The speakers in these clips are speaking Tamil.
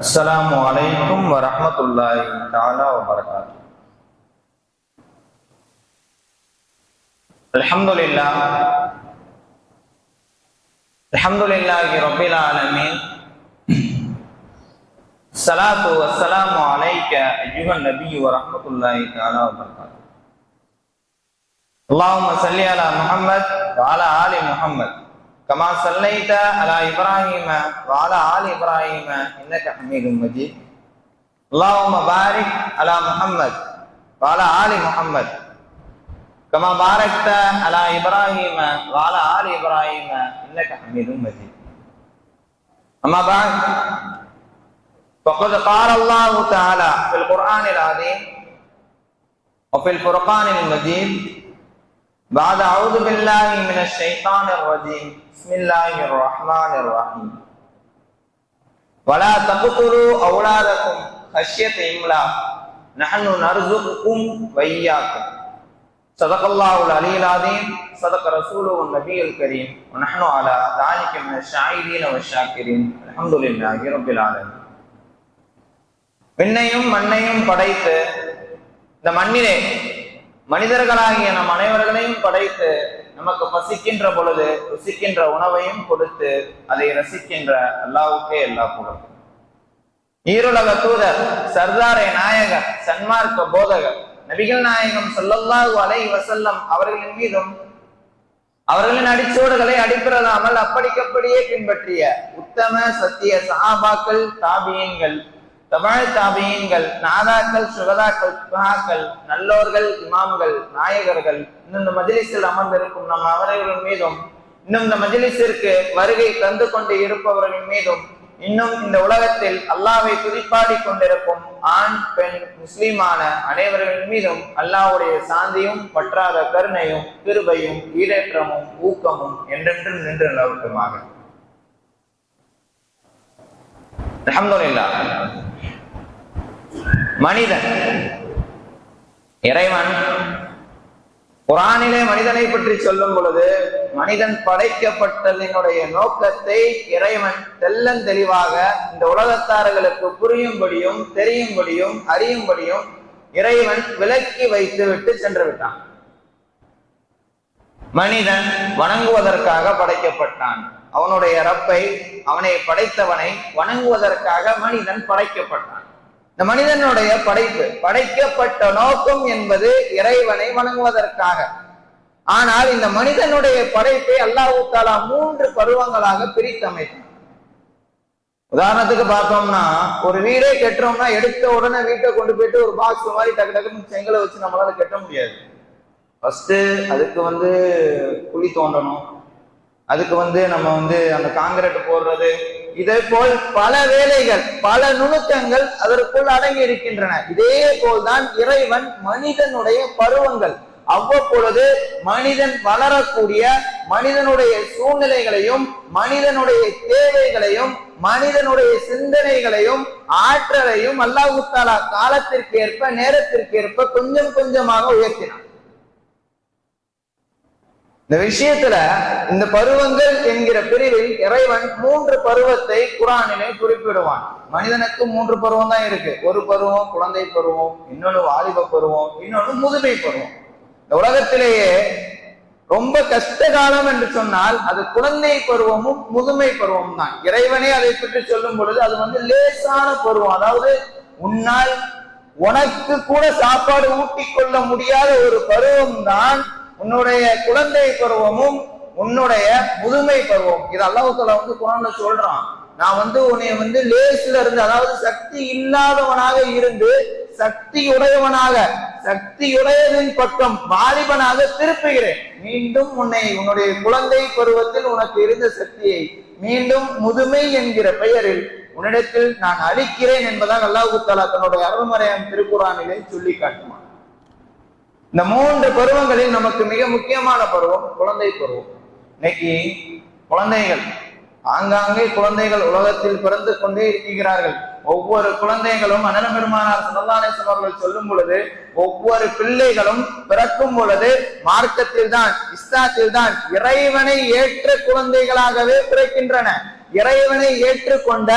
السلام عليكم ورحمة الله تعالى وبركاته الحمد لله الحمد لله رب العالمين الصلاة والسلام عليك أيها النبي ورحمة الله تعالى وبركاته اللهم صل على محمد وعلى آل محمد كما صليت على إبراهيم وعلى آل إبراهيم إنك حميد مجيد. اللهم بارك على محمد وعلى آل محمد. كما باركت على إبراهيم وعلى آل إبراهيم إنك حميد مجيد. أما بعد فقد قال الله تعالى في القرآن العظيم وفي الفرقان المجيد بعد أعوذ بالله من الشيطان الرجيم بسم الله الرحمن الرحيم ولا تقتلوا أولادكم خشية إملاق نحن نرزقكم وإياكم صدق الله العلي العظيم صدق رسوله النبي الكريم ونحن على ذلك من الشاهدين والشاكرين الحمد لله رب العالمين விண்ணையும் மண்ணையும் படைத்து இந்த மண்ணிலே மனிதர்களாகிய நம் அனைவர்களையும் படைத்து நமக்கு பசிக்கின்ற பொழுது ருசிக்கின்ற உணவையும் கொடுத்து அதை ரசிக்கின்ற அல்லாவுக்கே எல்லா புகழும் ஈருலக தூதர் சர்தாரை நாயகர் சன்மார்க்க போதகர் நபிகள் நாயகம் சொல்லல்லாஹு அலை வசல்லம் அவர்களின் மீதும் அவர்களின் அடிச்சோடுகளை அடிப்பிறதாமல் அப்படிக்கப்படியே பின்பற்றிய உத்தம சத்திய சஹாபாக்கள் தாபியன்கள் தமிழ் நாதாக்கள் சுகதாக்கள் சுகாக்கள் நல்லோர்கள் இமாம்கள் நாயகர்கள் இன்னும் இந்த மஜிலிஸில் அமர்ந்திருக்கும் நம் அவர்கள் மீதும் இன்னும் இந்த மஜிலிஸிற்கு வருகை தந்து கொண்டு இருப்பவர்களின் மீதும் இன்னும் இந்த உலகத்தில் அல்லாவை துதிப்பாடி கொண்டிருக்கும் ஆண் பெண் முஸ்லீமான அனைவர்களின் மீதும் அல்லாவுடைய சாந்தியும் பற்றாத கருணையும் கிருபையும் ஈடேற்றமும் ஊக்கமும் என்றென்றும் நின்று நிலவட்டுமாக அஹமதுல்லா மனிதன். இறைவன் குரானிலே மனிதனை பற்றி சொல்லும் பொழுது மனிதன் படைக்கப்பட்டதனுடைய நோக்கத்தை இறைவன் தெல்லன் தெளிவாக இந்த உலகத்தார்களுக்கு புரியும்படியும் தெரியும்படியும் அறியும்படியும் இறைவன் விலக்கி வைத்து விட்டு சென்று விட்டான். மனிதன் வணங்குவதற்காக படைக்கப்பட்டான். அவனுடைய ரப்பை அவனை படைத்தவனை வணங்குவதற்காக மனிதன் படைக்கப்பட்டான். இந்த மனிதனுடைய படைப்பு படைக்கப்பட்ட நோக்கம் என்பது இறைவனை வணங்குவதற்காக. ஆனால் இந்த மனிதனுடைய படைப்பை அல்லாஹு தாலா மூன்று பருவங்களாக பிரித்தமைத்தான் உதாரணத்துக்கு பார்த்தோம்னா ஒரு வீடே கட்டுறோம்னா எடுத்த உடனே வீட்டை கொண்டு போயிட்டு ஒரு பாக்ஸ் மாதிரி டக்கு டக்குன்னு செங்கலை வச்சு நம்மளால கட்ட முடியாது. ஃபர்ஸ்ட் அதுக்கு வந்து குழி தோண்டணும். அதுக்கு வந்து நம்ம வந்து அந்த காங்கிரட் போடுறது இதே போல் பல வேலைகள் பல நுணுக்கங்கள் அதற்குள் அடங்கி இருக்கின்றன. இதே போல்தான் இறைவன் மனிதனுடைய பருவங்கள். அவ்வப்பொழுது மனிதன் வளரக்கூடிய மனிதனுடைய சூழ்நிலைகளையும் மனிதனுடைய தேவைகளையும் மனிதனுடைய சிந்தனைகளையும் ஆற்றலையும் அல்லாஹு தாலா காலத்திற்கு ஏற்ப நேரத்திற்கு ஏற்ப கொஞ்சம் கொஞ்சமாக உயர்த்தினான். இந்த விஷயத்துல இந்த பருவங்கள் என்கிற பிரிவில் இறைவன் மூன்று பருவத்தை குரானிலே குறிப்பிடுவான். மனிதனுக்கு மூன்று பருவம் தான் இருக்கு. ஒரு பருவம் குழந்தை பருவம் இன்னொன்னு வாலிப பருவம் இன்னொன்னு முதுமை பருவம். இந்த உலகத்திலேயே ரொம்ப கஷ்ட காலம் என்று சொன்னால் அது குழந்தை பருவமும் முதுமை பருவம் தான். இறைவனே அதை பற்றி சொல்லும் பொழுது அது வந்து லேசான பருவம். அதாவது உன்னால் உனக்கு கூட சாப்பாடு ஊட்டிக் கொள்ள முடியாத ஒரு பருவம் தான் உன்னுடைய குழந்தை பருவமும் உன்னுடைய முதுமை பருவம். இது அல்லாஹால வந்து குரான்ல சொல்றான். நான் வந்து உன்னை வந்து லேசில இருந்து அதாவது சக்தி இல்லாதவனாக இருந்து சக்தியுடையவனாக சக்தியுடையதின் பக்கம் வாலிபனாக திருப்புகிறேன். மீண்டும் உன்னை உன்னுடைய குழந்தை பருவத்தில் உனக்கு இருந்த சக்தியை மீண்டும் முதுமை என்கிற பெயரில் உன்னிடத்தில் நான் அளிக்கிறேன் என்பதாக அல்லாஹு தாலா தன்னுடைய அருள்மறையம் திருக்குறானிலே சொல்லி காட்டுவான். இந்த மூன்று பருவங்களில் நமக்கு மிக முக்கியமான பருவம் குழந்தை பருவம். இன்னைக்கு குழந்தைகள் ஆங்காங்கே குழந்தைகள் உலகத்தில் பிறந்து கொண்டே இருக்கிறார்கள். ஒவ்வொரு குழந்தைகளும் அனல பெருமானார் சுனல்லானேசன் அவர்கள் சொல்லும் பொழுது ஒவ்வொரு பிள்ளைகளும் பிறக்கும் பொழுது மார்க்கத்தில் தான் இஸ்லாத்தில் தான் இறைவனை ஏற்ற குழந்தைகளாகவே பிறக்கின்றன. இறைவனை ஏற்றுக்கொண்ட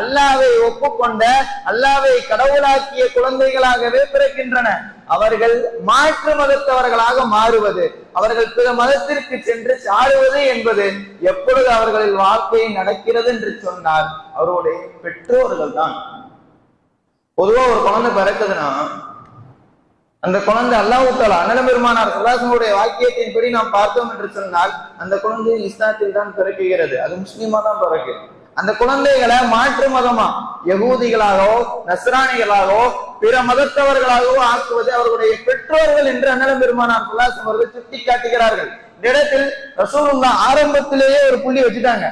அல்லாவை ஒப்புக்கொண்ட அல்லாவை கடவுளாக்கிய குழந்தைகளாகவே பிறக்கின்றன. அவர்கள் மாற்று மதத்தவர்களாக மாறுவது அவர்கள் பிற மதத்திற்கு சென்று சாடுவது என்பது எப்பொழுது அவர்களின் வாழ்க்கை நடக்கிறது என்று சொன்னால் அவருடைய பெற்றோர்கள் தான் பொதுவா ஒரு குழந்தை பிறக்குதுன்னா அந்த குழந்தை அல்லாஹூத்தாலா அண்ணன் பெருமானார் சல்லாசனுடைய வாக்கியத்தின்படி நாம் பார்த்தோம் என்று சொன்னால் அந்த குழந்தை இஸ்லாத்தில் தான் பிறக்குகிறது. அது முஸ்லீமா தான் பிறக்கு. அந்த குழந்தைகளை மாற்று மதமா? யகூதிகளாகவோ நஸ்ரானிகளாகவோ பிற மதத்தவர்களாகவோ ஆக்குவது அவர்களுடைய பெற்றோர்கள் என்று அண்ணலம் பெருமானார் சல்லாசம் அவர்கள் சுட்டி காட்டுகிறார்கள். இந்த இடத்தில் ரசூலுல்லா ஆரம்பத்திலேயே ஒரு புள்ளி வச்சுட்டாங்க.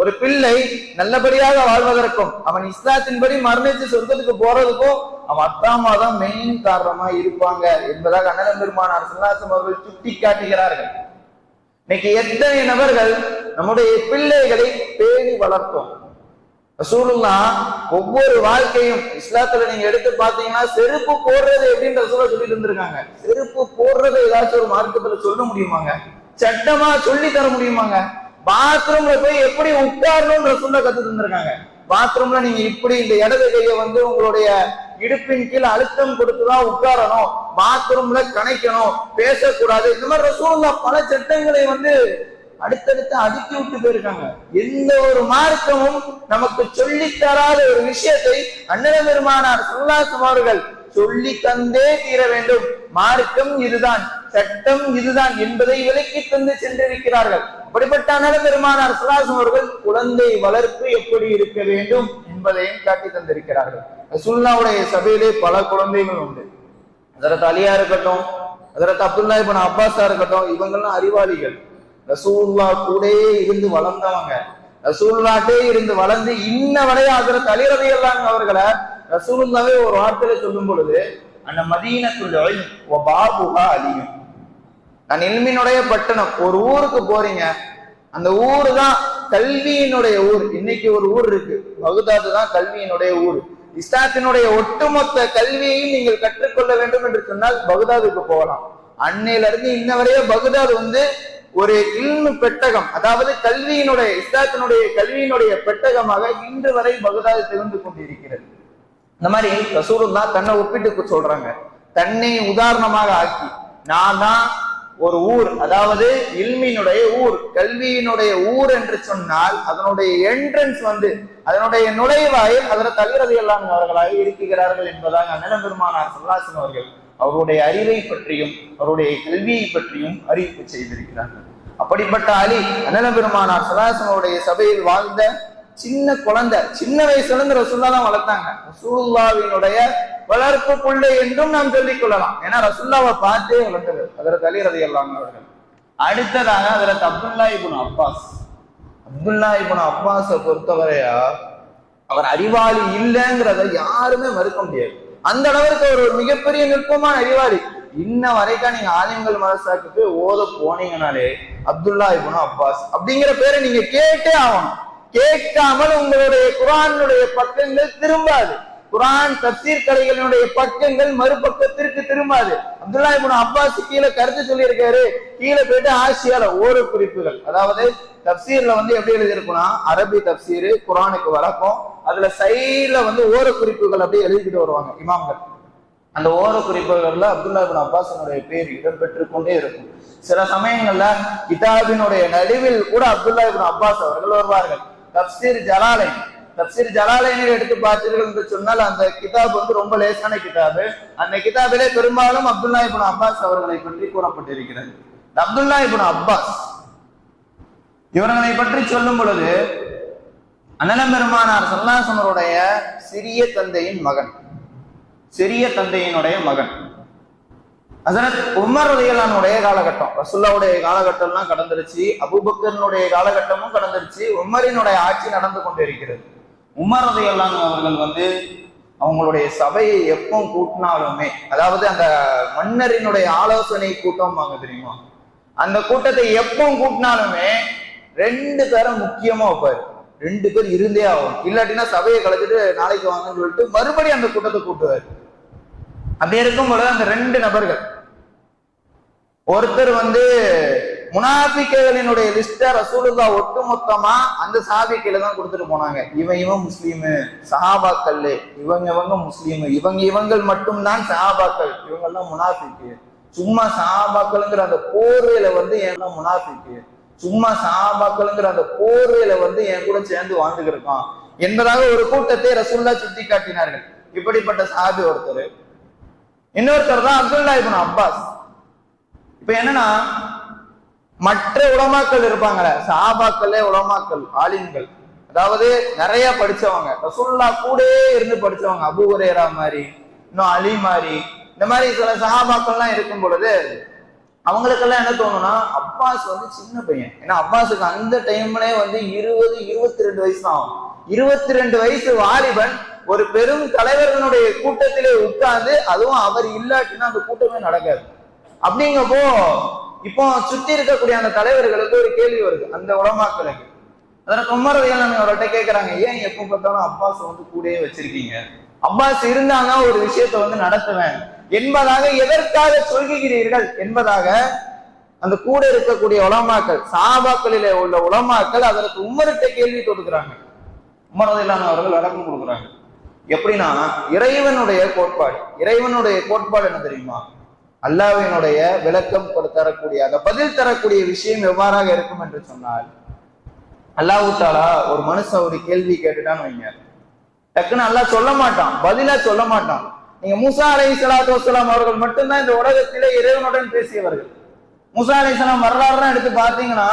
ஒரு பிள்ளை நல்லபடியாக வாழ்வதற்கும் அவன் இஸ்லாத்தின்படி மரணிச்சு சொர்க்கத்துக்கு போறதுக்கும் அவன் அத்தா தான் மெயின் காரணமா இருப்பாங்க என்பதாக அண்ணலம் பெருமானார் சுல்லாசம் அவர்கள் சுட்டி காட்டுகிறார்கள். இன்னைக்கு எத்தனை நபர்கள் நம்முடைய பிள்ளைகளை பேணி வளர்த்தோம்? ரசூலுல்லா ஒவ்வொரு வாழ்க்கையும் இஸ்லாத்துல நீங்க எடுத்து பாத்தீங்கன்னா செருப்பு போடுறது எப்படின்னு ரசூலா சொல்லி இருந்திருக்காங்க. செருப்பு போடுறது ஏதாச்சும் ஒரு மார்க்கத்துல சொல்ல முடியுமாங்க? சட்டமா சொல்லி தர முடியுமாங்க? பாத்ரூம்ல போய் எப்படி உட்காரணும்ன்ற சொல்ல கத்து தந்திருக்காங்க. பாத்ரூம்ல நீங்க இப்படி இந்த இடது கையை வந்து உங்களுடைய இடுப்பின் கீழ் அழுத்தம் கொடுத்துதான் உட்காரணும். பாத்ரூம்ல கணைக்கணும். பேசக்கூடாது. இந்த மாதிரி ரசூல்லா பல சட்டங்களை வந்து அடுத்தடுத்து அடுக்கி விட்டு போயிருக்காங்க. எந்த ஒரு மார்க்கமும் நமக்கு சொல்லி தராத ஒரு விஷயத்தை அண்ணன் பெருமானார் சுல்லாசம் அவர்கள் சொல்லி தந்தே தீர வேண்டும். மார்க்கம் இதுதான் சட்டம் இதுதான் என்பதை விலக்கி தந்து சென்றிருக்கிறார்கள். அப்படிப்பட்ட அண்ணன் பெருமானார் சுல்லாசம் அவர்கள் குழந்தை வளர்ப்பு எப்படி இருக்க வேண்டும் என்பதையும் காட்டி தந்திருக்கிறார்கள். ரசூல்லாவுடைய சபையிலே பல குழந்தைகள் உண்டு. அதரத் அலியா இருக்கட்டும் அதரத் அப்துல்லா இப்ப அப்பாஸா இருக்கட்டும் இவங்கெல்லாம் அறிவாளிகள். ரசூல்லா கூட இருந்து வளர்ந்தவங்க. ரசூல்லாட்டே இருந்து வளர்ந்து இன்ன வரைய அதரத் அலிரதையெல்லாம் அவர்களை ரசூலுல்லாவே ஒரு வார்த்தையில சொல்லும் பொழுது அந்த மதீனத்துள்ள பாபுகா அழியும் நான் எல்மினுடைய பட்டணம் ஒரு ஊருக்கு போறீங்க. அந்த ஊரு தான் கல்வியினுடைய ஊர். இன்னைக்கு ஒரு ஊர் இருக்கு. பகுதாது தான் கல்வியினுடைய ஊர். இஸ்லாத்தினுடைய ஒட்டுமொத்த கல்வியையும் நீங்கள் கற்றுக்கொள்ள வேண்டும் என்று சொன்னால் பகுதாதுக்கு போகலாம். அன்னையில இருந்து இன்ன வரைய பகுதாது வந்து ஒரு இல்மு பெட்டகம் அதாவது கல்வியினுடைய இஸ்லாத்தினுடைய கல்வியினுடைய பெட்டகமாக இன்று வரை பகுதாது திகழ்ந்து கொண்டிருக்கிறது. இந்த மாதிரி ரசூலுல்லா தன்னை ஒப்பிட்டு சொல்றாங்க. தன்னை உதாரணமாக ஆக்கி நான் தான் ஒரு ஊர் அதாவது இல்மியினுடைய ஊர் கல்வியினுடைய ஊர் என்று சொன்னால் அதனுடைய என்ட்ரன்ஸ் வந்து அதனுடைய நுழைவாயில் அதில் தகுதி எல்லாம் அவர்களாக இருக்கிறார்கள் என்பதாக நிலம்பெருமானார் சல்லாசன் அவர்கள் அவருடைய அறிவை பற்றியும் அவருடைய கல்வியை பற்றியும் அறிவிப்பு செய்திருக்கிறார்கள். அப்படிப்பட்ட அலி அண்ணன் பெருமானார் சலாசனுடைய சபையில் வாழ்ந்த சின்ன குழந்தை சின்ன வயசுல இருந்து ரசுல்லா தான் வளர்த்தாங்க. ரசூல்லாவினுடைய வளர்ப்பு பிள்ளை என்றும் நாம் சொல்லிக் கொள்ளலாம். ஏன்னா ரசுல்லாவை பார்த்தே வளர்ந்தது அதற்கு அலி ரதி அல்லாம் அவர்கள். அடுத்ததாக அதற்கு Abdullah Ibn Abbas. Abdullah Ibn அப்பாஸை பொறுத்தவரையா அவர் அறிவாளி இல்லைங்கிறத யாருமே மறுக்க முடியாது. அந்த அளவிற்கு அவர் ஒரு மிகப்பெரிய நுட்பமான அறிவாளி. இன்ன வரைக்கும் நீங்க ஆலிம்கள் போய் ஓத போனீங்கனாலே அப்துல்லா இபுன் அப்பாஸ் அப்படிங்கிற பேரை நீங்க கேட்டே ஆகணும். கேட்காமல் உங்களுடைய குரானுடைய பக்கங்கள் திரும்பாது. குரான் தப்சீர் கலைகளினுடைய பக்கங்கள் மறுபக்கத்திற்கு திரும்பாது. அப்துல்லா இபுன் அப்பாஸ் கீழே கருத்து சொல்லியிருக்காரு. கீழே போயிட்டு ஆசியால ஓர குறிப்புகள். அதாவது தப்சீர்ல வந்து எப்படி எழுதியிருக்கும்னா அரபி தப்சீர் குரானுக்கு வழக்கம். அதுல சைட்ல வந்து ஓர குறிப்புகள் அப்படியே எழுதிக்கிட்டு வருவாங்க இமாம்கள். அந்த ஓர குறிப்புகள்ல அப்துல்லா இபின் அப்பாஸினுடைய பேர் இடம்பெற்று கொண்டே இருக்கும். சில சமயங்கள்ல கிதாபினுடைய நடுவில் கூட அப்துல்லா இபின் அப்பாஸ் அவர்கள் வருவார்கள். தப்சீர் ஜலாலை. தப்சீர் ஜலாலைனை எடுத்து பார்த்தீர்கள் என்று சொன்னால் அந்த கிதாப் வந்து ரொம்ப லேசான கிதாபு. அந்த கிதாபிலே பெரும்பாலும் அப்துல்லா இபுன் அப்பாஸ் அவர்களை பற்றி கூறப்பட்டிருக்கிறது. அப்துல்லா இபுன் அப்பாஸ் இவர்களை பற்றி சொல்லும் பொழுது அண்ணலம் பெருமானார் சல்லாசமருடைய சிறிய தந்தையின் மகன். சிறிய தந்தையினுடைய மகன். அதனால் உமர் ரதியலானுடைய காலகட்டம். ரசுல்லாவுடைய காலகட்டம்லாம் கடந்துருச்சு. அபுபக்கரனுடைய காலகட்டமும் கடந்துருச்சு. உமரினுடைய ஆட்சி நடந்து கொண்டிருக்கிறது. உமர் ரதியல்லான் அவர்கள் வந்து அவங்களுடைய சபையை எப்போ கூட்டினாலுமே அதாவது அந்த மன்னரினுடைய ஆலோசனை கூட்டம் வாங்க தெரியுமா? அந்த கூட்டத்தை எப்போ கூட்டினாலுமே ரெண்டு பேரை முக்கியமா வைப்பாரு ரெண்டு பேர் இருந்தே ஆகும் இல்லாட்டினா சபையை கலைச்சிட்டு நாளைக்கு வாங்கன்னு சொல்லிட்டு மறுபடியும் அந்த கூட்டத்தை கூட்டுவார். அப்படி இருக்கும் பொழுது அந்த ரெண்டு நபர்கள் ஒருத்தர் வந்து முனாபிக்கைகளினுடைய லிஸ்ட ரசூலுல்லா ஒட்டுமொத்தமா அந்த சாபிக்கையில தான் கொடுத்துட்டு போனாங்க. இவன் இவன் முஸ்லீமு சஹாபாக்கள் இவங்க இவங்க முஸ்லீமு. இவங்க இவங்கள் மட்டும்தான் சஹாபாக்கள். இவங்கெல்லாம் முனாஃபிக்கு. சும்மா சஹாபாக்கள்ங்கிற அந்த போர்வையில வந்து என் முனாஃபிக்கு. சும்மா சஹாபாக்கள்ங்கிற அந்த போர்வையில வந்து என் கூட சேர்ந்து வாழ்ந்துகிருக்கான். என்பதாக ஒரு கூட்டத்தை ரசூல்லா சுட்டி காட்டினார்கள் இப்படிப்பட்ட சாபி ஒருத்தர். இன்னொருத்தர் தான் அப்துல்லா இப்னு அப்பாஸ். இப்ப என்னன்னா மற்ற உலமாக்கள் இருப்பாங்கல்ல சாபாக்களே உலமாக்கள் ஆலிம்கள். அதாவது நிறைய படிச்சவங்க ரசுல்லா கூடயே இருந்து படிச்சவங்க அபுகுரேரா மாதிரி இன்னும் அலி மாதிரி இந்த மாதிரி சில சகாபாக்கள்லாம் இருக்கும் பொழுது அவங்களுக்கெல்லாம் என்ன தோணும்னா அப்பாஸ் வந்து சின்ன பையன். ஏன்னா அப்பாஸுக்கு அந்த டைம்லயே வந்து இருபது இருபத்தி ரெண்டு வயசு தான் ஆகும் இருபத்தி ரெண்டு வயசு வாலிபன் ஒரு பெரும் தலைவர்களுடைய கூட்டத்திலே உட்கார்ந்து அதுவும் அவர் இல்லாட்டினா அந்த கூட்டமே நடக்காது. அப்படிங்கப்போ இப்போ சுத்தி இருக்கக்கூடிய அந்த தலைவர்களுக்கு ஒரு கேள்வி வருது. அந்த உலமாக்களுக்கு அதனால உமர் நம்ம அவர்கிட்ட கேட்கறாங்க ஏன் எப்ப பார்த்தாலும் அப்பாஸ் வந்து கூடயே வச்சிருக்கீங்க? அப்பாஸ் இருந்தாங்க ஒரு விஷயத்தை வந்து நடத்துவேன். என்பதாக எதற்காக சொல்கிறீர்கள்? என்பதாக அந்த கூட இருக்கக்கூடிய உலமாக்கள் சாபாக்களிலே உள்ள உலமாக்கள் அதற்கு உமர்கிட்ட கேள்வி தொடுக்கிறாங்க. உமர் அவர்கள் விளக்கம் கொடுக்குறாங்க. எப்படின்னா இறைவனுடைய கோட்பாடு இறைவனுடைய கோட்பாடு என்ன தெரியுமா? அல்லாவினுடைய விளக்கம் தரக்கூடிய அந்த பதில் தரக்கூடிய விஷயம் எவ்வாறாக இருக்கும் என்று சொன்னால் அல்லாஹு தாலா ஒரு மனுஷன் ஒரு கேள்வி கேட்டுட்டான்னு வைங்க. டக்குன்னு அல்லாஹ் சொல்ல மாட்டான் பதிலா சொல்ல மாட்டான். நீங்க மூசா அலை சலாத்து வசலாம் அவர்கள் மட்டும்தான் இந்த உலகத்திலே இறைவனுடன் பேசியவர்கள். மூசா அலை சலாம் வரலாறுலாம் எடுத்து பார்த்தீங்கன்னா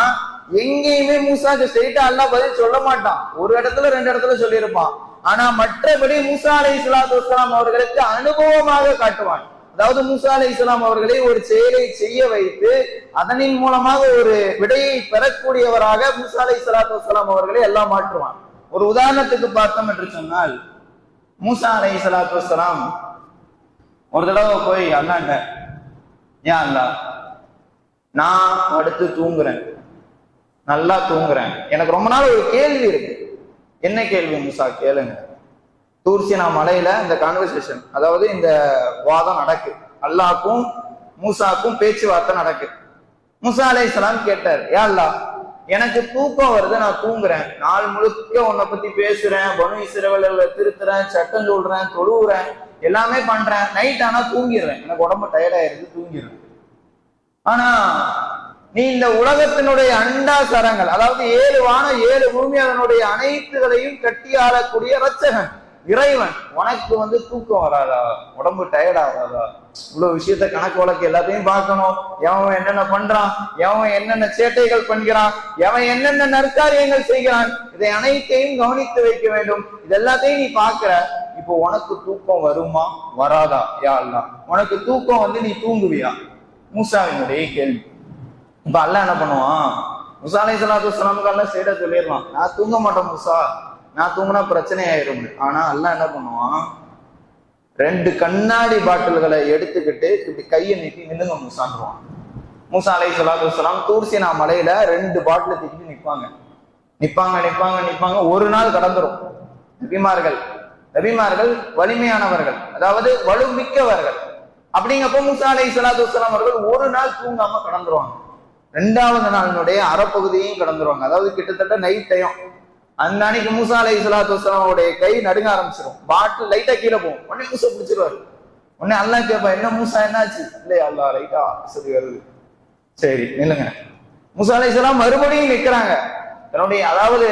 எங்கேயுமே மூசாக்கு ஸ்ட்ரெயிட்டா அல்லாஹ் பதில் சொல்ல மாட்டான். ஒரு இடத்துல ரெண்டு இடத்துல சொல்லியிருப்பான். ஆனா மற்றபடி மூசா அலை சலாத்து வசலாம் அவர்களுக்கு அனுபவமாக காட்டுவான். அதாவது மூசா அலை இஸ்லாம் அவர்களை ஒரு செயலை செய்ய வைத்து அதனின் மூலமாக ஒரு விடையை பெறக்கூடியவராக மூசா அலை சலாத்து வலாம் அவர்களை எல்லாம் மாற்றுவான். ஒரு உதாரணத்துக்கு பார்த்தோம் என்று சொன்னால் மூசா அலை சலாத்து வலாம் ஒரு தடவை போய் அண்ணாண்ட ஏன் அல்லா நான் அடுத்து தூங்குறேன். நல்லா தூங்குறேன். எனக்கு ரொம்ப நாள் ஒரு கேள்வி இருக்கு. என்ன கேள்வி மூசா? கேளுங்க. தூர்சினா மலையில இந்த கான்வர்சேஷன் அதாவது இந்த வாதம் நடக்கு. அல்லாக்கும் மூசாக்கும் பேச்சுவார்த்தை நடக்கு. மூசா அலை கேட்டார் ஏ அல்லா எனக்கு தூக்கம் வருது நான் தூங்குறேன். நாள் முழுக்க உன்னை பத்தி பேசுறேன் பனு இசிறவல திருத்துறேன் சட்டம் சொல்றேன் தொழுவுறேன் எல்லாமே பண்றேன். நைட் ஆனா தூங்கிடுறேன். எனக்கு உடம்பு டயர்டாயிருக்கு தூங்கிடுறேன். ஆனா நீ இந்த உலகத்தினுடைய அண்டாசரங்கள் அதாவது ஏழு வானம் ஏழு பூமி அதனுடைய அனைத்துகளையும் கட்டி ஆளக்கூடிய ரச்சகன் இறைவன் உனக்கு வந்து தூக்கம் வராதா? உடம்பு டயர்ட் ஆகாதா? இவ்வளவு விஷயத்த கணக்கு வழக்கு எல்லாத்தையும் பார்க்கணும். எவன் என்னென்ன பண்றான்? எவன் என்னென்ன சேட்டைகள் பண்ணுகிறான் எவன் என்னென்ன நற்காரியங்கள் செய்கிறான்? இதை அனைத்தையும் கவனித்து வைக்க வேண்டும். இது எல்லாத்தையும் நீ பாக்குற இப்போ உனக்கு தூக்கம் வருமா? வராதா? யாழ்லாம் உனக்கு தூக்கம் வந்து நீ தூங்குவியா? மூசாவினுடைய கேள்வி. இப்ப அல்ல என்ன பண்ணுவான்? முசா அலை சலாத்து சலாமுக்கு சேட சொல்லிடலாம். நான் தூங்க மாட்டேன் முசா. நான் தூங்கினா பிரச்சனை ஆயிரும். ஆனா எல்லாம் என்ன பண்ணுவான்? ரெண்டு கண்ணாடி பாட்டில்களை எடுத்துக்கிட்டு இப்படி கையை நீட்டி நின்னுங்க மூசான்றான் மூசா அலை சலாத்து வலாம் தூர்சினா மலையில ரெண்டு பாட்டில் தூக்கிட்டு நிற்பாங்க நிற்பாங்க நிற்பாங்க நிற்பாங்க ஒரு நாள் கடந்துரும். நபிமார்கள் நபிமார்கள் வலிமையானவர்கள் அதாவது வலுமிக்கவர்கள். அப்படிங்கப்போ மூசா அலை சலாத்து வலாம் அவர்கள் ஒரு நாள் தூங்காம கடந்துருவாங்க. ரெண்டாவது நாளினுடைய அறப்பகுதியையும் கடந்துருவாங்க. அதாவது கிட்டத்தட்ட நைட் டைம் அந்த அன்னைக்கு மூசா அலை சலாத்து வசலாமுடைய கை நடுங்க ஆரம்பிச்சிடும் பாட்டில் லைட்டா கீழே போகும். உடனே மூசா பிடிச்சிருவாரு. உடனே அல்லா கேட்பா என்ன மூசா என்னாச்சு? இல்லையா அல்லா லைட்டா சரி வருது சரி நில்லுங்க. மூசா அலை சலாம் மறுபடியும் நிக்கிறாங்க. தன்னுடைய அதாவது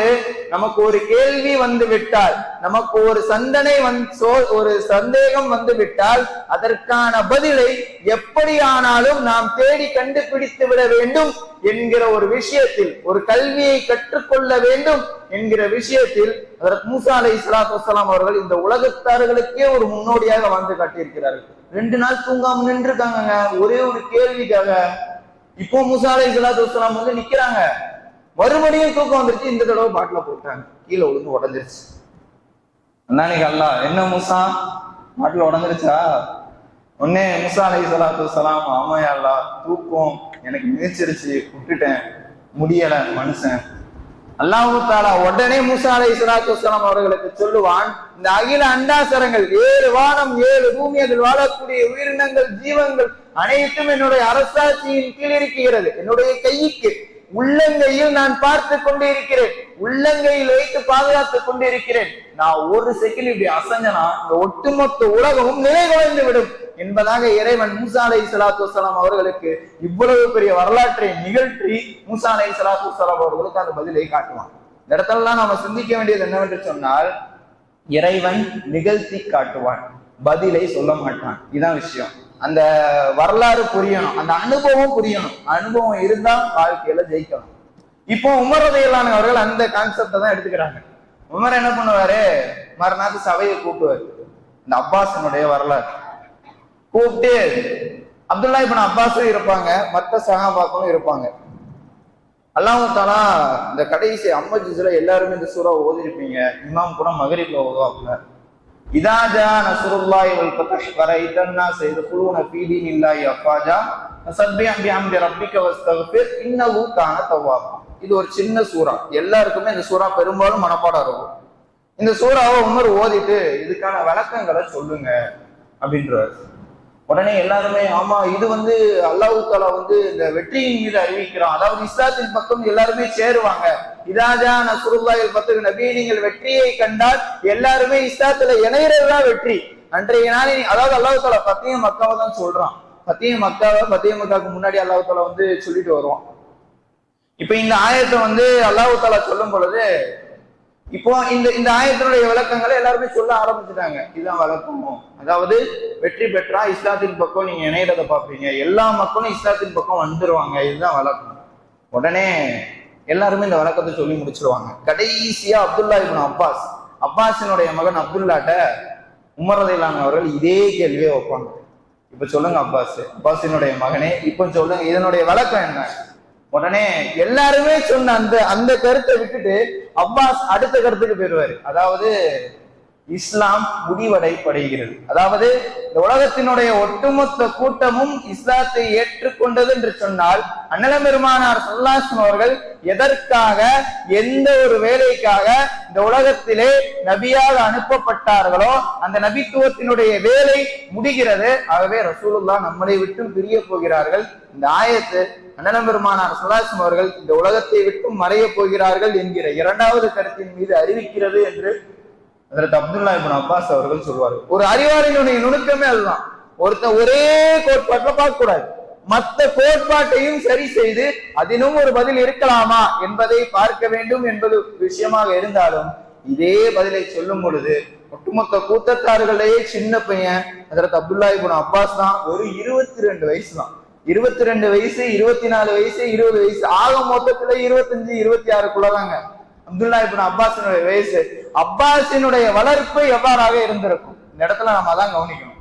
நமக்கு ஒரு கேள்வி வந்து விட்டால் நமக்கு ஒரு சந்தனை வந்து ஒரு சந்தேகம் வந்து விட்டால் அதற்கான பதிலை எப்படியானாலும் நாம் தேடி கண்டுபிடித்து விட வேண்டும் என்கிற ஒரு விஷயத்தில் ஒரு கல்வியை கற்றுக்கொள்ள வேண்டும் என்கிற விஷயத்தில் அதற்கு மூசா அலை இஸ்லாத்து வசலாம் அவர்கள் இந்த உலகத்தார்களுக்கே ஒரு முன்னோடியாக வாழ்ந்து காட்டியிருக்கிறார்கள். ரெண்டு நாள் தூங்காம நின்றுருக்காங்க ஒரே ஒரு கேள்விக்காக. இப்போ மூசா அலை இஸ்லாத்து வசலாம் வந்து நிக்கிறாங்க. மறுபடியும் தூக்கம் வந்துருச்சு. இந்த தடவை பாட்டில போட்டாங்க. கீழே விழுந்து உடஞ்சிருச்சு. அண்ணானிக்கு அல்லா என்ன முசா? பாட்டில் உடஞ்சிருச்சா? உடனே முசா அலை சலாத்து சலாம் ஆமாயா அல்லா தூக்கம் எனக்கு மிதிச்சிருச்சு. விட்டுட்டேன். முடியல மனுஷன். அல்லாஹு தாலா உடனே மூசா அலை சலாத்து சலாம் அவர்களுக்கு சொல்லுவான் இந்த அகில அண்டாசரங்கள் ஏழு வானம் ஏழு பூமி அதில் வாழக்கூடிய உயிரினங்கள் ஜீவங்கள் அனைத்தும் என்னுடைய அரசாட்சியின் கீழ் இருக்கிறது. என்னுடைய கைக்கு. உள்ளங்கையில் நான் பார்த்து கொண்டிருக்கிறேன். உள்ளங்கையில் வைத்து பாதுகாத்துக் கொண்டிருக்கிறேன். நான் ஒரு செகண்ட் இப்படி அசஞ்சனா இந்த ஒட்டுமொத்த உலகமும் நிலைகுலைந்து விடும் என்பதாக இறைவன் மூசா அலை சலாத்து வலாம் அவர்களுக்கு இவ்வளவு பெரிய வரலாற்றை நிகழ்த்தி மூசா அலை சலாத்து வலாம் அவர்களுக்கு அந்த பதிலை காட்டுவான். இந்த இடத்துலலாம் நாம சிந்திக்க வேண்டியது என்னவென்று சொன்னால் இறைவன் நிகழ்த்தி காட்டுவான் பதிலை சொல்ல மாட்டான். இதான் விஷயம். அந்த வரலாறு புரியணும் அந்த அனுபவம் புரியணும். அனுபவம் இருந்தா வாழ்க்கையில ஜெயிக்கணும். இப்போ உமர் உதயலான அவர்கள் அந்த கான்செப்டை தான் எடுத்துக்கிறாங்க. உமர் என்ன பண்ணுவாரு? மறுநாள் சபையை கூப்பிடுவாரு. இந்த அப்பாசனுடைய வரலாறு. கூப்பிட்டு அப்துல்லா இப்ப அப்பாஸும் இருப்பாங்க மற்ற சகாபாக்களும் இருப்பாங்க. அல்லாஹ் தானா இந்த கடைசி அம்மஜிஸ்ல எல்லாருமே இந்த சூறா ஓதிருப்பீங்க. இமாம் கூட மகரிப்ல ஓதுவாப்புல. இதாஜா நசுருல்லாஹி வல் ஃபத்ஹ் வரைதன்னா சைதுகுலூன ஃபீ தீனில்லாஹி அஃபாஜா ஃபஸப்பிஹ் பிஹம்தி ரப்பிக வஸ்தக்ஃபிர் இன்னஹு கான தவ்வாப் இது ஒரு சின்ன சூறா எல்லாருக்குமே இந்த சூறா பெரும்பாலும் மனப்பாடம் இருக்கும் இந்த சூறாவை உமர் ஓதிட்டு இதுக்கான விளக்கங்களை சொல்லுங்க அப்படின்றாரு உடனே எல்லாருமே ஆமா இது வந்து அல்லாஹு தாலா வந்து இந்த வெற்றியின் மீது அறிவிக்கிறான். அதாவது இஸ்லாத்தின் பக்கம் எல்லாருமே சேருவாங்க. இதாஜா நசுருல்லாயில் பத்து நபி நீங்கள் வெற்றியை கண்டால் எல்லாருமே இஸ்லாத்துல இணையறதுதான் வெற்றி. அன்றைய நாளில் அதாவது அல்லாஹு தாலா மக்காவை தான் சொல்றான். பத்திய மக்காவை பத்திய மக்காவுக்கு முன்னாடி அல்லாஹு தாலா வந்து சொல்லிட்டு வருவான். இப்ப இந்த ஆயத்தை வந்து அல்லாஹு தாலா சொல்லும் பொழுது இப்போ இந்த இந்த ஆயத்தினுடைய விளக்கங்களை எல்லாருமே சொல்ல ஆரம்பிச்சுட்டாங்க. இதுதான் விளக்கம் அதாவது வெற்றி பெற்றா இஸ்லாத்தின் பக்கம் நீங்க இணையறத பாப்பீங்க எல்லா மக்களும் இஸ்லாத்தின் பக்கம் வந்துருவாங்க. இதுதான் வழக்கம். உடனே எல்லாருமே இந்த வழக்கத்தை சொல்லி முடிச்சிருவாங்க. கடைசியா அப்துல்லா இப்னு அப்பாஸ் அப்பாஸினுடைய மகன் அப்துல்லாட்ட உமரதையிலான அவர்கள் இதே கேள்வியை வைப்பாங்க. இப்ப சொல்லுங்க அப்பாஸ். அப்பாஸினுடைய மகனே இப்ப சொல்லுங்க. இதனுடைய வழக்கம் என்ன? உடனே எல்லாருமே சொன்ன அந்த அந்த கருத்தை விட்டுட்டு அப்பாஸ் அடுத்த கருத்துக்கு போயிடுவாரு. அதாவது இஸ்லாம் முடிவடைப்படுகிறது அதாவது இந்த உலகத்தினுடைய ஒட்டுமொத்த கூட்டமும் இஸ்லாத்தை ஏற்றுக்கொண்டது என்று சொன்னால் அண்ணலம் பெருமானார் சொல்லாசன் அவர்கள் எதற்காக எந்த ஒரு வேலைக்காக இந்த உலகத்திலே நபியாக அனுப்பப்பட்டார்களோ அந்த நபித்துவத்தினுடைய வேலை முடிகிறது. ஆகவே ரசூலுல்லா நம்மளை விட்டும் பிரிய போகிறார்கள். இந்த ஆயத்து அண்ணலம் பெருமானார் சொல்லாசன் அவர்கள் இந்த உலகத்தை விட்டும் மறைய போகிறார்கள் என்கிற இரண்டாவது கருத்தின் மீது அறிவிக்கிறது என்று அதற்கு அப்துல்லா இபின் அப்பாஸ் அவர்கள் சொல்வார். ஒரு அறிவாளியினுடைய நுணுக்கமே அதுதான். ஒருத்தன் ஒரே கோட்பாட்டில் பார்க்க கூடாது மற்ற கோட்பாட்டையும் சரி செய்து அதிலும் ஒரு பதில் இருக்கலாமா என்பதை பார்க்க வேண்டும் என்பது விஷயமாக இருந்தாலும் இதே பதிலை சொல்லும் பொழுது ஒட்டுமொத்த கூட்டத்தார்களையே சின்ன பையன் அதற்கு அப்துல்லா இபுன் அப்பாஸ் தான். ஒரு இருபத்தி ரெண்டு வயசு தான். இருபத்தி ரெண்டு வயசு இருபத்தி நாலு வயசு இருபது வயசு ஆக மொத்தத்துல இருபத்தஞ்சு இருபத்தி ஆறுக்குள்ளதாங்க அப்துல்லா இபுன் அப்பாஸ் வயசு அப்பாசினுடைய வளர்ப்பு எவ்வாறாக இருந்திருக்கும்? இந்த இடத்துல நாம அதான் கவனிக்கணும்.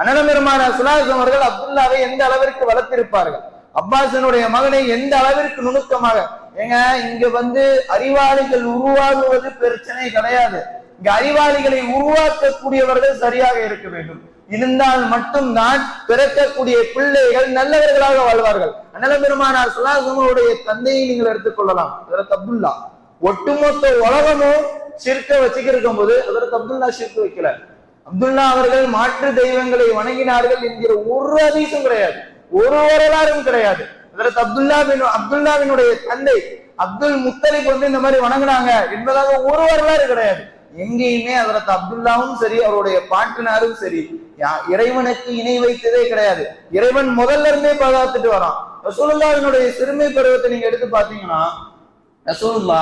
அண்ணன் பெருமான சுலாசம் அவர்கள் அப்துல்லாவை எந்த அளவிற்கு வளர்த்திருப்பார்கள்? அப்பாசினுடைய மகனை எந்த அளவிற்கு நுணுக்கமாக? ஏங்க இங்க வந்து அறிவாளிகள் உருவாகுவது பிரச்சனை கிடையாது. இங்க அறிவாளிகளை உருவாக்கக்கூடியவர்கள் சரியாக இருக்க வேண்டும். இருந்தால் மட்டும்தான் பிறக்கக்கூடிய பிள்ளைகள் நல்லவர்களாக வாழ்வார்கள். அண்ணல பெருமானார் சுலாசமனுடைய தந்தையை நீங்கள் எடுத்துக்கொள்ளலாம் அப்துல்லா. ஒட்டுமொத்த உலகமும் சிற்க வச்சுக்கிருக்கும் போது அதற்கு அப்துல்லா சிற்கு வைக்கல. அப்துல்லா அவர்கள் மாற்று தெய்வங்களை வணங்கினார்கள் என்கிற ஒரு அதிசம் கிடையாது. ஒரு வரலாறும் கிடையாது. அதற்கு அப்துல்லா பின் அப்துல்லாவினுடைய தந்தை அப்துல் முத்தலிப் வந்து இந்த மாதிரி வணங்கினாங்க என்பதாக ஒரு வரலாறு கிடையாது. எங்கேயுமே அதற்கு அப்துல்லாவும் சரி அவருடைய பாட்டினாரும் சரி இறைவனுக்கு இணை வைத்ததே கிடையாது. இறைவன் முதல்ல இருந்தே பாதுகாத்துட்டு வரான். ரசூலுல்லாவினுடைய சிறுமை பருவத்தை நீங்க எடுத்து பாத்தீங்கன்னா ரசூல்லா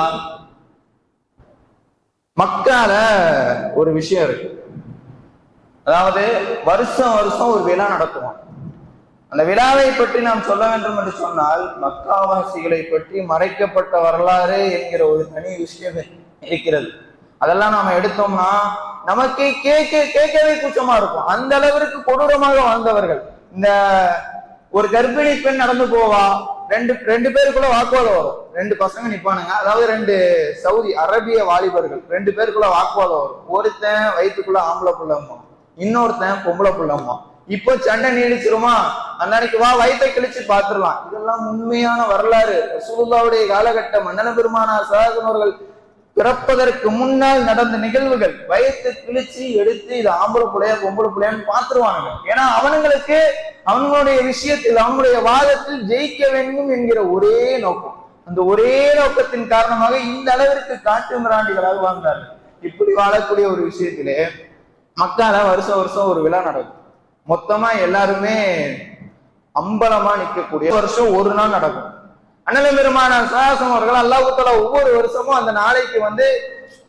மக்கால ஒரு விஷயம் இருக்கு. அதாவது வருஷம் வருஷம் ஒரு விழா நடத்துவோம். அந்த விழாவை பற்றி நாம் சொல்ல வேண்டும் என்று சொன்னால் மக்காவாசிகளை பற்றி மறைக்கப்பட்ட வரலாறு என்கிற ஒரு தனி விஷயமே இருக்கிறது. அதெல்லாம் நாம எடுத்தோம்னா நமக்கு கேட்க கேட்கவே கூச்சமா இருக்கும். அந்த அளவிற்கு கொடூரமாக வாழ்ந்தவர்கள். இந்த ஒரு கர்ப்பிணி பெண் நடந்து போவா ரெண்டு ரெண்டு பேருக்குள்ள வாக்குவாதம் வரும். ரெண்டு பசங்க நிப்பானுங்க. அதாவது ரெண்டு சவுதி அரபிய வாலிபர்கள். ரெண்டு பேருக்குள்ள வாக்குவாதம் வரும். ஒருத்தன் வயிற்றுக்குள்ள ஆம்பளை புள்ளம்மா இன்னொருத்தன் பொம்பளை புள்ளம்மா இப்போ சண்டை நீடிச்சிருமா? அன்னைக்கு வா வயிற்றை கிழிச்சு பாத்துடலாம் இதெல்லாம் உண்மையான வரலாறு. ரசூலுல்லாவுடைய காலகட்டம் மன்னன பெருமானா சகாசன் பிறப்பதற்கு முன்னால் நடந்த நிகழ்வுகள் வயத்து கிழிச்சு எடுத்து இது ஆம்பளை பிள்ளையா பொம்பளை பிள்ளையான்னு பாத்துருவானுங்க ஏன்னா அவனுங்களுக்கு அவங்களுடைய விஷயத்தில் அவங்களுடைய வாதத்தில் ஜெயிக்க வேண்டும் என்கிற ஒரே நோக்கம். அந்த ஒரே நோக்கத்தின் காரணமாக இந்த அளவிற்கு காட்டு மிராண்டிகளாக வாழ்ந்தார்கள் இப்படி வாழக்கூடிய ஒரு விஷயத்திலே மக்கால வருஷம் வருஷம் ஒரு விழா நடக்கும். மொத்தமா எல்லாருமே அம்பலமா நிற்கக்கூடிய வருஷம் ஒரு நாள் நடக்கும். அண்ணல பெருமான சுவாசம் அவர்கள் அல்லாஹுத்தால ஒவ்வொரு வருஷமும் அந்த நாளைக்கு வந்து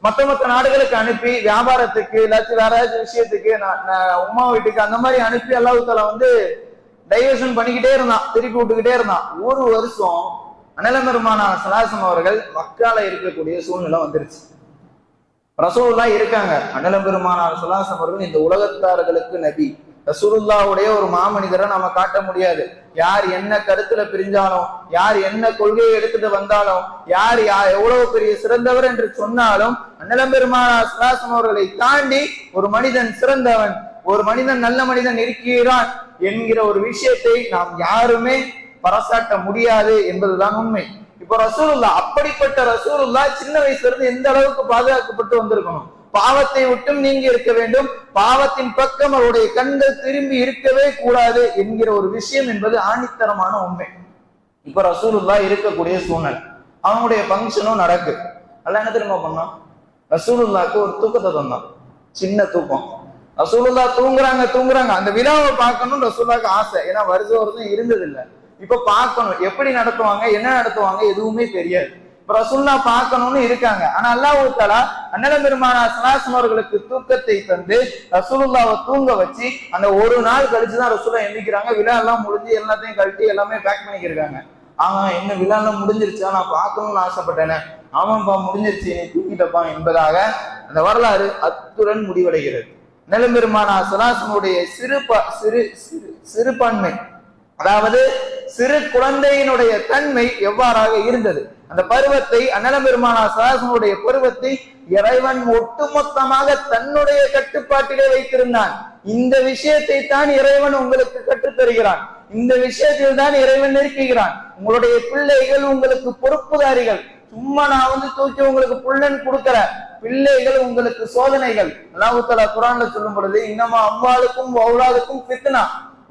மத்த மத்த நாடுகளுக்கு அனுப்பி வியாபாரத்துக்கு இல்லாச்சும் வேற ஏதாச்சும் விஷயத்துக்கு நான் உமா வீட்டுக்கு அந்த மாதிரி அனுப்பி அல்லாஹுத்தால வந்து டைவர்ஷன் பண்ணிக்கிட்டே இருந்தான் திருப்பி விட்டுக்கிட்டே இருந்தான். ஒரு வருஷம் அண்ணல பெருமான சலாசம் அவர்கள் மக்கால இருக்கக்கூடிய சூழ்நிலை வந்துருச்சு. ரசூலுல்லா இருக்காங்க. அண்ணலம் பெருமானார் சுல்லாசம் அவர்கள் இந்த உலகத்தார்களுக்கு நபி. ரசூலுல்லாவுடைய ஒரு மாமனிதரை நாம காட்ட முடியாது. யார் என்ன கருத்துல பிரிஞ்சாலும் யார் என்ன கொள்கையை எடுத்துட்டு வந்தாலும் யார் யார் எவ்வளவு பெரிய சிறந்தவர் என்று சொன்னாலும் அண்ணலம் சுராசன் அவர்களை தாண்டி ஒரு மனிதன் சிறந்தவன் ஒரு மனிதன் நல்ல மனிதன் இருக்கிறான் என்கிற ஒரு விஷயத்தை நாம் யாருமே பறசாட்ட முடியாது என்பதுதான் உண்மை. இப்போ ரசூலுல்லா அப்படிப்பட்ட ரசூலுல்லா சின்ன வயசுல இருந்து எந்த அளவுக்கு பாதுகாக்கப்பட்டு வந்திருக்கணும்? பாவத்தை விட்டும் நீங்கி இருக்க வேண்டும். பாவத்தின் பக்கம் அவருடைய கண்கள் திரும்பி இருக்கவே கூடாது என்கிற ஒரு விஷயம் என்பது ஆணித்தரமான உண்மை. இப்ப ரசூலுல்லா இருக்கக்கூடிய சூழ்நிலை. அவனுடைய ஃபங்க்ஷனும் நடக்கு. அல்ல என்ன திரும்ப பண்ணான்? ரசூலுல்லாக்கு ஒரு தூக்கத்தை தந்தான். சின்ன தூக்கம். ரசூலுல்லா தூங்குறாங்க தூங்குறாங்க. அந்த விழாவை பார்க்கணும் ரசூலுல்லாக்கு ஆசை. ஏன்னா வருஷம் வருஷம் இருந்தது இல்லை இப்ப பார்க்கணும். எப்படி நடத்துவாங்க என்ன நடத்துவாங்க எதுவுமே தெரியாது. இப்ப ரசூல்லா பார்க்கணும்னு இருக்காங்க. ஆனா அல்லாஹ் தாலா அண்ணல பெருமானா சலாசம் அவர்களுக்கு தூக்கத்தை தந்து ரசூலுல்லாவை தூங்க வச்சு அந்த ஒரு நாள் கழிச்சுதான் ரசூலா எண்ணிக்கிறாங்க. விழா எல்லாம் முடிஞ்சு எல்லாத்தையும் கழட்டி எல்லாமே பேக் பண்ணிக்கிருக்காங்க. ஆமா என்ன விழா முடிஞ்சிருச்சா? நான் பார்க்கணும்னு ஆசைப்பட்டேனே. ஆமாப்பா முடிஞ்சிருச்சு. நீ தூக்கிட்டப்பா என்பதாக அந்த வரலாறு அத்துடன் முடிவடைகிறது. நிலம்பெருமானா சலாசனுடைய சிறு ப- சிறு சிறு சிறுபான்மை அதாவது சிறு குழந்தையினுடைய தன்மை எவ்வாறாக இருந்தது? அந்த பருவத்தை அண்ணலம் பெருமானா சலாசனுடைய பருவத்தை இறைவன் ஒட்டுமொத்தமாக தன்னுடைய கட்டுப்பாட்டிலே வைத்திருந்தான். இந்த விஷயத்தை தான் இறைவன் உங்களுக்கு கற்றுத் தருகிறான். இந்த விஷயத்தில் தான் இறைவன் நெருக்குகிறான் உங்களுடைய பிள்ளைகள் உங்களுக்கு பொறுப்புதாரிகள். சும்மா நான் வந்து தூக்கி உங்களுக்கு புள்ளன் கொடுக்கிற பிள்ளைகள் உங்களுக்கு சோதனைகள். அல்லாஹுத்தலா குரான்ல சொல்லும் பொழுது இன்னமா அம்மாளுக்கும் ஒவ்வொருக்கும் பித்னா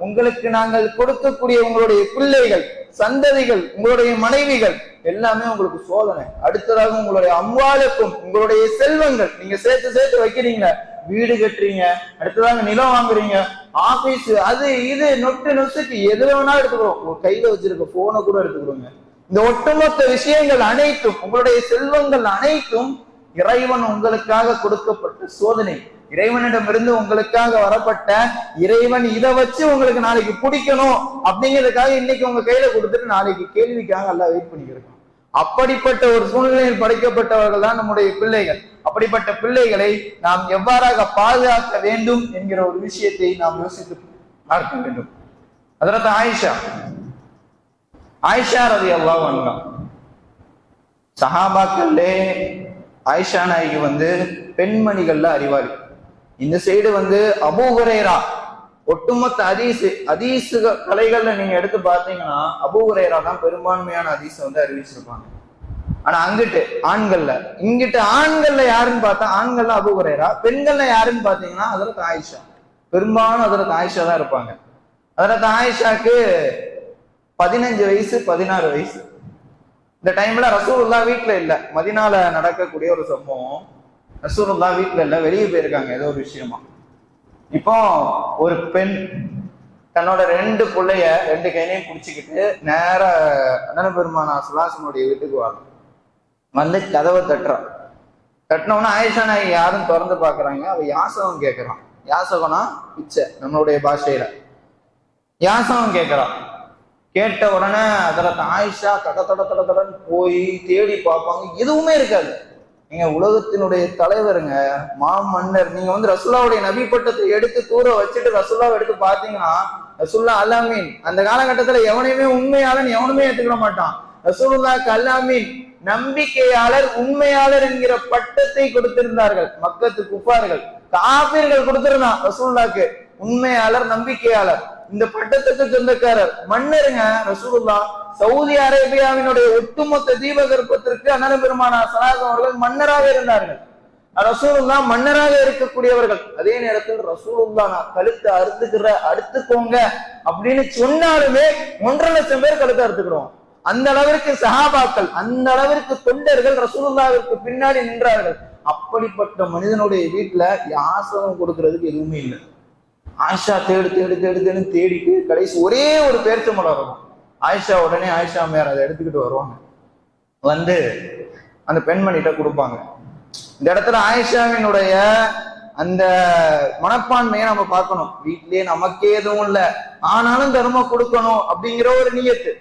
உங்களுக்கு நாங்கள் கொடுக்கக்கூடிய உங்களுடைய பிள்ளைகள் சந்ததிகள் உங்களுடைய மனைவிகள் எல்லாமே உங்களுக்கு சோதனை. அடுத்ததாக உங்களுடைய அம்பாளுக்கும் உங்களுடைய செல்வங்கள் நீங்க சேர்த்து சேர்த்து வைக்கிறீங்க. வீடு கட்டுறீங்க அடுத்ததாக நிலம் வாங்குறீங்க ஆபீஸ் அது இது நொட்டு நொசுக்கு எது வேணா எடுத்துக்கிறோம். உங்க கையில வச்சிருக்க போனை கூட எடுத்துக்கிறோங்க இந்த ஒட்டுமொத்த விஷயங்கள் அனைத்தும் உங்களுடைய செல்வங்கள் அனைத்தும் இறைவன் உங்களுக்காக கொடுக்கப்பட்ட சோதனை. இறைவனிடமிருந்து உங்களுக்காக வரப்பட்ட இறைவன் இதை வச்சு உங்களுக்கு நாளைக்கு பிடிக்கணும் அப்படிங்கிறதுக்காக இன்னைக்கு உங்க கையில கொடுத்துட்டு நாளைக்கு கேள்விக்காக எல்லாம் வெயிட் பண்ணிக்கிறோம் அப்படிப்பட்ட ஒரு சூழ்நிலையில் படைக்கப்பட்டவர்கள் தான் நம்முடைய பிள்ளைகள். அப்படிப்பட்ட பிள்ளைகளை நாம் எவ்வாறாக பாதுகாக்க வேண்டும் என்கிற ஒரு விஷயத்தை நாம் யோசித்து பார்க்க வேண்டும். அதற்கு ஆயிஷா. ஆயிஷா ரதி அல்லாஹ் வணக்கம் சஹாபாக்கள்லே ஆயிஷா நாய்க்கு வந்து பெண்மணிகள்ல அறிவாளி. இந்த சைடு வந்து அபூ ஒட்டுமொத்த அதீசு அதீசு கலைகள்ல நீங்க எடுத்து பார்த்தீங்கன்னா அபூ தான் பெரும்பான்மையான அதீச வந்து அறிவிச்சிருப்பாங்க. ஆனா அங்கிட்டு ஆண்கள்ல. இங்கிட்டு ஆண்கள்ல யாருன்னு பார்த்தா ஆண்கள்ல அபூ பெண்கள்ல யாருன்னு பாத்தீங்கன்னா அதுல ஆயிஷா. பெரும்பாலும் அதுல ஆயிஷா தான் இருப்பாங்க. அதுல தாயிஷாக்கு பதினஞ்சு வயசு பதினாறு வயசு. இந்த டைம்ல ரசூல்லா வீட்டுல இல்ல. மதினால நடக்கக்கூடிய ஒரு சம்பவம். ரசூலுல்லா வீட்டில் இல்லை வெளியே போயிருக்காங்க ஏதோ ஒரு விஷயமா. இப்போ ஒரு பெண் தன்னோட ரெண்டு பிள்ளைய ரெண்டு கையிலையும் பிடிச்சிக்கிட்டு நேர அண்ணன பெருமானா சுலாசனுடைய வீட்டுக்கு வாங்க வந்து கதவை தட்டுறான் தட்டினோன்னா ஆயிஷா நாய் யாரும் திறந்து பார்க்குறாங்க அவள் யாசகம் கேட்குறான் யாசகம்னா பிச்சை நம்மளுடைய பாஷையில். யாசகம் கேட்குறான் கேட்ட உடனே அதில் ஆயிஷா தட தட தட தடன்னு போய் தேடி பார்ப்பாங்க எதுவுமே இருக்காது. நீங்க உலகத்தினுடைய தலைவருங்க. மாமன்னர். நீங்க வந்து ரசுல்லாவுடைய நபி பட்டத்தை எடுத்து தூர வச்சுட்டு ரசுல்லாவை எடுத்து பாத்தீங்கன்னா ரசுல்லா அல்லாமீன் அந்த காலகட்டத்துல எவனையுமே உண்மையாளன் எவனுமே ஏத்துக்கிட மாட்டான். ரசூலுல்லாக்கு அல்லாமீன் நம்பிக்கையாளர் உண்மையாளர் என்கிற பட்டத்தை கொடுத்திருந்தார்கள். மக்கத்து குப்பார்கள் காபீர்கள் கொடுத்திருந்தான் ரசூல்லாக்கு உண்மையாளர் நம்பிக்கையாளர். இந்த பட்டத்துக்கு சொந்தக்காரர். மன்னருங்க ரசூலுல்லா சவுதி அரேபியாவினுடைய ஒட்டுமொத்த தீபகற்பத்திற்கு அண்ணன பெருமானா சலாசம் அவர்கள் மன்னராக இருந்தார்கள். ரசூலுல்லா மன்னராக இருக்கக்கூடியவர்கள். அதே நேரத்தில் ரசூலுல்லா நான் கழுத்தை அறுத்துக்கிற அறுத்துக்கோங்க அப்படின்னு சொன்னாலுமே ஒன்றரை லட்சம் பேர் கழுத்தை அறுத்துக்கிறோம் அந்த அளவிற்கு சஹாபாக்கள் அந்த அளவிற்கு தொண்டர்கள் ரசூலுல்லாவிற்கு பின்னாடி நின்றார்கள். அப்படிப்பட்ட மனிதனுடைய வீட்டுல யாசகம் கொடுக்கறதுக்கு எதுவுமே இல்லை. ஆயிஷா தேடு தேடு தேடு தேடு தேடிட்டு கடைசி ஒரே ஒரு பேர்த்து மலை இருக்கும் ஆயிஷா உடனே ஆயிஷா மேர் அதை எடுத்துக்கிட்டு வருவாங்க. வந்து அந்த பெண்மணிகிட்ட கொடுப்பாங்க. இந்த இடத்துல ஆயிஷாவினுடைய அந்த மனப்பான்மையை நம்ம பார்க்கணும். வீட்லயே நமக்கே எதுவும் இல்லை. ஆனாலும் தர்மம் கொடுக்கணும் அப்படிங்கிற ஒரு நியத்து.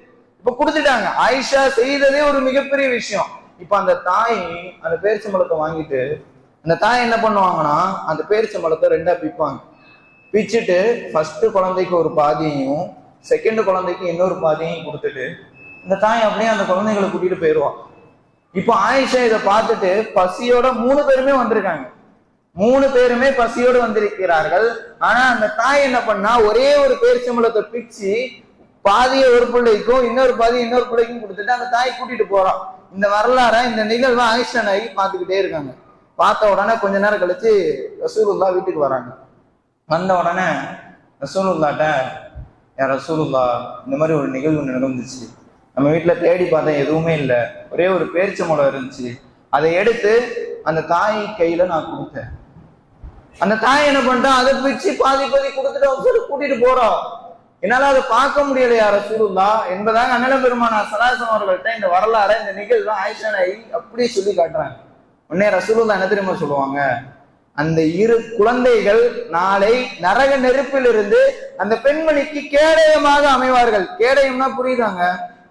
இப்ப கொடுத்துட்டாங்க. ஆயிஷா செய்ததே ஒரு மிகப்பெரிய விஷயம். இப்ப அந்த தாய் அந்த பேரிச்சம்பழத்தை வாங்கிட்டு அந்த தாய் என்ன பண்ணுவாங்கன்னா அந்த பேரிச்சம்பழத்தை ரெண்டா பிப்பாங்க. பிச்சுட்டு ஃபர்ஸ்ட் குழந்தைக்கு ஒரு பாதியையும் செகண்ட் குழந்தைக்கு இன்னொரு பாதியையும் கொடுத்துட்டு இந்த தாய் அப்படியே அந்த குழந்தைகளை கூட்டிட்டு போயிடுவான் இப்போ ஆயிஷா இதை பார்த்துட்டு பசியோட மூணு பேருமே வந்திருக்காங்க. மூணு பேருமே பசியோடு வந்திருக்கிறார்கள். ஆனா அந்த தாய் என்ன பண்ணா ஒரே ஒரு பேரிச்சம்பளத்தை பிச்சு பாதிய ஒரு பிள்ளைக்கும் இன்னொரு பாதி இன்னொரு பிள்ளைக்கும் கொடுத்துட்டு அந்த தாய் கூட்டிட்டு போறான் இந்த வரலாற இந்த நிகழ்வை ஆயிஷா நாயகி பார்த்துக்கிட்டே இருக்காங்க. பார்த்த உடனே கொஞ்ச நேரம் கழிச்சு ரசூலுல்லா வீட்டுக்கு வராங்க. வந்த உடனே ரசூலுல்லாட்ட என் ரசூலுல்லா இந்த மாதிரி ஒரு நிகழ்வு நடந்துச்சு. நம்ம வீட்டில் தேடி பார்த்தேன் எதுவுமே இல்லை. ஒரே ஒரு பேரிச்சம்பழம் இருந்துச்சு. அதை எடுத்து அந்த தாய் கையில நான் கொடுத்தேன். அந்த தாய் என்ன பண்ணிட்டா அதை பிச்சு பாதி பாதி கொடுத்துட்டு சொல்லி கூட்டிட்டு போறோம் என்னால அதை பார்க்க முடியலையா ரசூலுல்லா. என்பதாக அண்ணல பெருமானா சலாசம் அவர்கள்ட்ட இந்த வரலாறு இந்த நிகழ்வு ஆயிஷா ஆகி அப்படியே சொல்லி காட்டுறாங்க. உடனே ரசூலுல்லா என்ன தெரியுமா சொல்லுவாங்க? அந்த இரு குழந்தைகள் நாளை நரக நெருப்பிலிருந்து அந்த பெண்மணிக்கு கேடயமாக அமைவார்கள். கேடயம்னா புரியுதாங்க?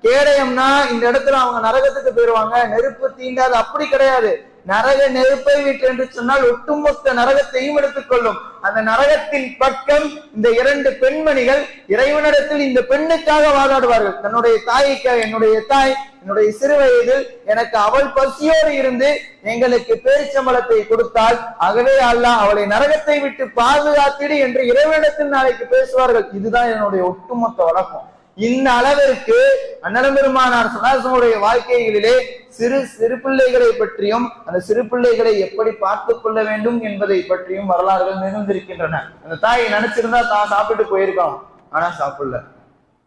கேடயம்னா இந்த இடத்துல அவங்க நரகத்துக்கு போயிருவாங்க. நெருப்பு தீண்டாது. அப்படி கிடையாது. நரக நெருப்பை வீட்டு என்று சொன்னால் ஒட்டுமொத்த நரகத்தையும் எடுத்துக்கொள்ளும். அந்த நரகத்தின் பக்கம் இந்த இரண்டு பெண்மணிகள் இறைவனிடத்தில் இந்த பெண்ணுக்காக வாதாடுவார்கள். தன்னுடைய தாய்க்காக என்னுடைய தாய் என்னுடைய சிறு வயதில் எனக்கு அவள் பசியோடு இருந்து எங்களுக்கு பேரிச்சம்பளத்தை கொடுத்தால் ஆகவே அல்ல அவளை நரகத்தை விட்டு பாதுகாத்திடு என்று இறைவனிடத்தில் நாளைக்கு பேசுவார்கள். இதுதான் என்னுடைய ஒட்டுமொத்த வழக்கம். இந்த அளவிற்கு அண்ணலம் பெருமானார் சதாசனுடைய வாழ்க்கைகளிலே சிறு சிறு பிள்ளைகளை பற்றியும் அந்த சிறு பிள்ளைகளை எப்படி பார்த்து கொள்ள வேண்டும் என்பதை பற்றியும் வரலாறுகள் நிகழ்ந்திருக்கின்றன அந்த தாயை நினைச்சிருந்தா தான் சாப்பிட்டு போயிருக்கலாம் ஆனா சாப்பிடல.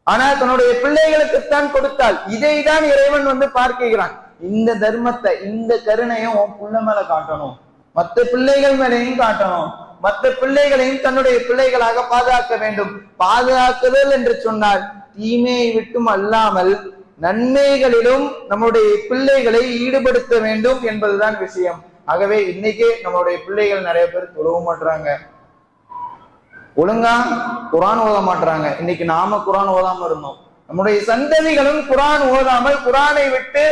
ஆனா தன்னுடைய பிள்ளைகளுக்குத்தான் கொடுத்தால் இதை தான் இறைவன் வந்து பார்க்கிறான் இந்த தர்மத்தை இந்த கருணையும் உன் புள்ள மேல காட்டணும். மத்த பிள்ளைகள் மேலையும் காட்டணும். மற்ற பிள்ளைகளையும் தன்னுடைய பிள்ளைகளாக பாதுகாக்க வேண்டும். பாதுகாக்குதல் என்று சொன்னால் தீமையை விட்டும் அல்லாமல் நன்மைகளிலும் நம்முடைய பிள்ளைகளை ஈடுபடுத்த வேண்டும் என்பதுதான் விஷயம். ஆகவே இன்னைக்கே நம்மளுடைய பிள்ளைகள் நிறைய பேர் தொழுவ மாட்டுறாங்க ஒழுங்கா குரான் ஓத மாட்டுறாங்க இன்னைக்கு நாம குரான் ஓதாம இருந்தோம். நம்முடைய சந்ததிகளும் குரான் ஓதாமல் குரானை விட்டு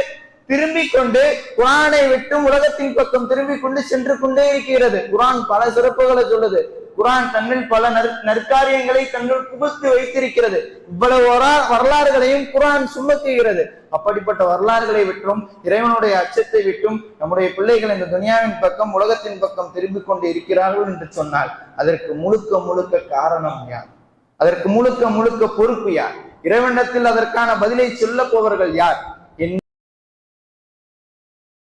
திரும்பிக் கொண்டு குரானை விட்டும் உலகத்தின் பக்கம் திரும்பிக் கொண்டு சென்று கொண்டே இருக்கிறது. குரான் பல சிறப்புகளை சொல்லுது. குரான் தன்னில் பல நற்காரியங்களை தன்னுள் புகுத்து வைத்திருக்கிறது. இவ்வளவு வரலாறுகளையும் குரான் சுமத்துகிறது அப்படிப்பட்ட வரலாறுகளை விட்டும் இறைவனுடைய அச்சத்தை விட்டும் நம்முடைய பிள்ளைகள் இந்த துனியாவின் பக்கம் உலகத்தின் பக்கம் திரும்பிக் கொண்டு இருக்கிறார்கள் என்று சொன்னால் அதற்கு முழுக்க முழுக்க காரணம் யார்? அதற்கு முழுக்க முழுக்க பொறுப்பு யார்? இறைவனிடத்தில் அதற்கான பதிலை சொல்ல போவர்கள் யார்?